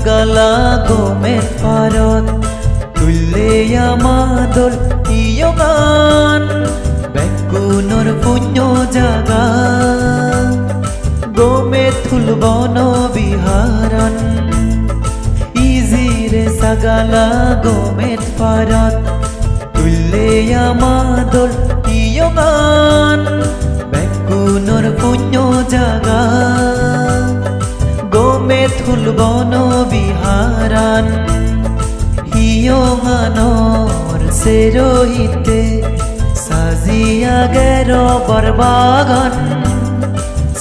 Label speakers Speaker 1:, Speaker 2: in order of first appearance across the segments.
Speaker 1: সাগালা গোমের পারত তুললে আমাদল ইয় গান বেকুনর পুণ্য জাগা গোমে থুলবন বিহারন ইজিরে সাগালা গোমের পারত তুললে আমাদল ইয় গান বেকুনর পুণ্য জাগা গোমে থুলবন বিহারান হিয়মানর সেরহিতে সাজিয়া গের বরবাগান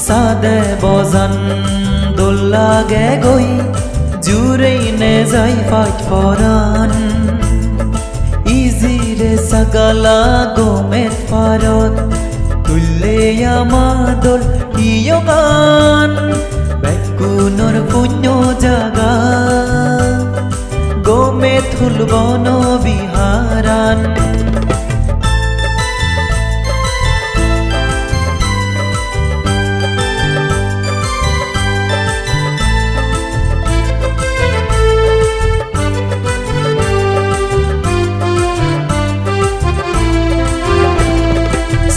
Speaker 1: সাদে বজান দোল্লা গে গই জুরেই নে যাই ফাট পরান ইজিরে সাগালা গোমের পারত তুললে আমাদল ইয়গান পুণ্য জাগা। গোমে থুলবন বিহারান।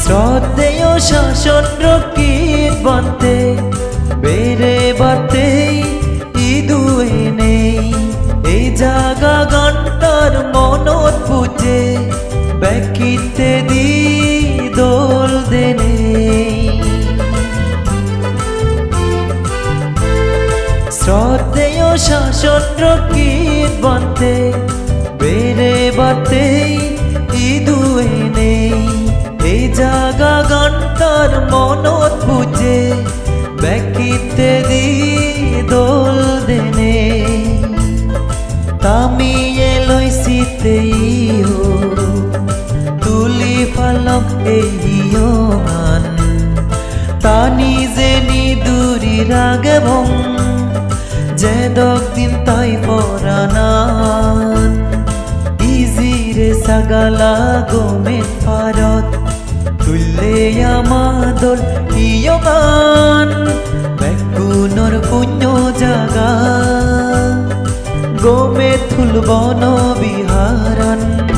Speaker 1: শ্রদ্ধেয় শাসন রকিত বন্তে বেড়ে বাতে ইদুয়ে নেই। এই জাগা গানটার মনত বুঝে ব্যাকিতে দি দোল দেনে। শ্রদ্ধেয় শাসন রকিত বন্তে বেড়ে বাতে ইদুয়ে নেই। ব্যাকিতে দি দোল দেনে। তামি এলইছিতে ইও তুলি ফালক এই গান তা নিজে নিদুরি রাগে ভং, যে দিন তাই পরানান ইজিরে সাগালা গোমের পারত, তুললে আমাদল ইয় থুলবন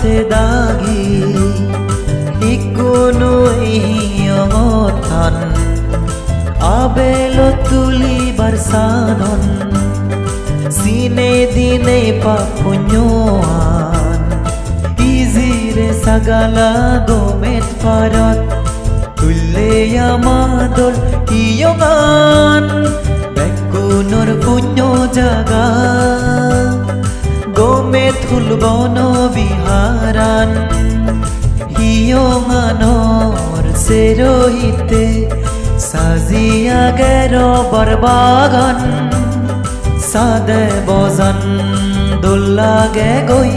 Speaker 1: বান্তে দাগি, ইকুনু ইয়মথান আবেল তুলিবার সাধন, সিনে দিনে পাপুণ্যান ইজিরে সাগালা গোমেত পারত, তুললে আমাদল ইয়গান বেকুনর পুণ্য জাগা গোমে থুলবন হিয়মানর সেরহিতে সাজিয়া গের বরবাগান। সাদে বজন দোল্লা গে গই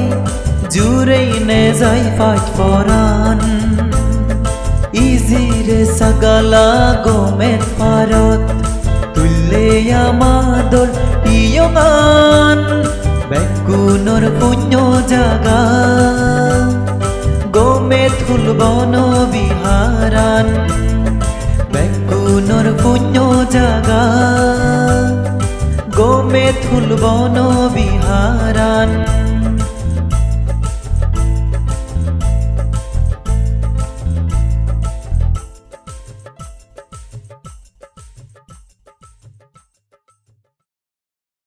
Speaker 1: জুরেই নে যাই ফাট পরান ইজিরে সাগালা গোমের পারত তুললে আমাদল ইয়গান বেকুনর পুণ্য জাগা। গোমে থুলবন বিহারান বেকুনর পুণ্য জাগা গোমে থুলবন বিহারান